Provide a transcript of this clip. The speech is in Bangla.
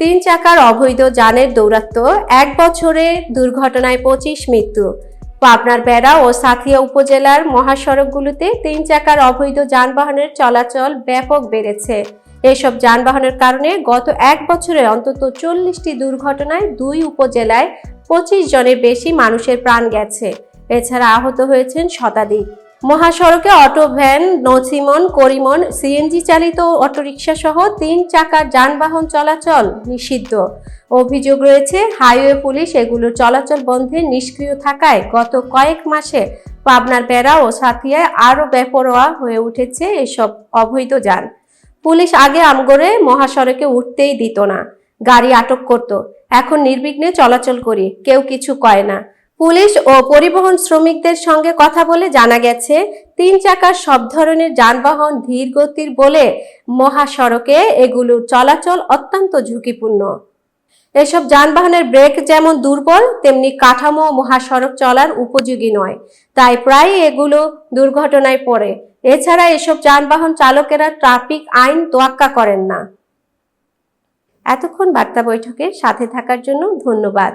তিন চাকার অবৈধ যানের দৌরাত্ম্য, এক বছরে দুর্ঘটনায় পঁচিশ মৃত্যু। পাবনার বেড়া ও সাথিয়া উপজেলার মহাসড়কগুলোতে তিন চাকার অবৈধ যানবাহনের চলাচল ব্যাপক বেড়েছে। এসব যানবাহনের কারণে গত এক বছরে অন্তত চল্লিশটি দুর্ঘটনায় দুই উপজেলায় পঁচিশ জনের বেশি মানুষের প্রাণ গেছে। এছাড়া আহত হয়েছেন শতাধিক। মহাসড়কে অটো ভ্যান নছিমন করিমন সিএনজি চালিত অটোরিকশা সহ তিন চাকার যানবাহন চলাচল নিষিদ্ধ। অভিযোগ রয়েছে, হাইওয়ে পুলিশ এগুলোর চলাচল বন্ধে নিষ্ক্রিয় থাকায় গত কয়েক মাসে পাবনার বেড়া ও সাথিয়ায় আরও বেপরোয়া হয়ে উঠেছে এসব অবৈধ যান। পুলিশ আগে আমগড়ে মহাসড়কে উঠতেই দিত না। গাড়ি আটক করত। এখন নির্বিঘ্নে চলাচল করি, কেউ কিছু কয় না। পুলিশ ও পরিবহন শ্রমিকদের সঙ্গে কথা বলে জানা গেছে, তিন চাকার সব ধরনের যানবাহন ধীর গতির বলে মহাসড়কে এগুলোর চলাচল অত্যন্ত ঝুঁকিপূর্ণ। এসব যানবাহনের ব্রেক যেমন দুর্বল, তেমনি কাঠামো মহাসড়ক চলার উপযোগী নয়, তাই প্রায় এগুলো দুর্ঘটনায় পড়ে। এছাড়া এসব যানবাহন চালকেরা ট্রাফিক আইন তোয়াক্কা করেন না। এতক্ষণ বার্তা বৈঠকে সাথে থাকার জন্য ধন্যবাদ।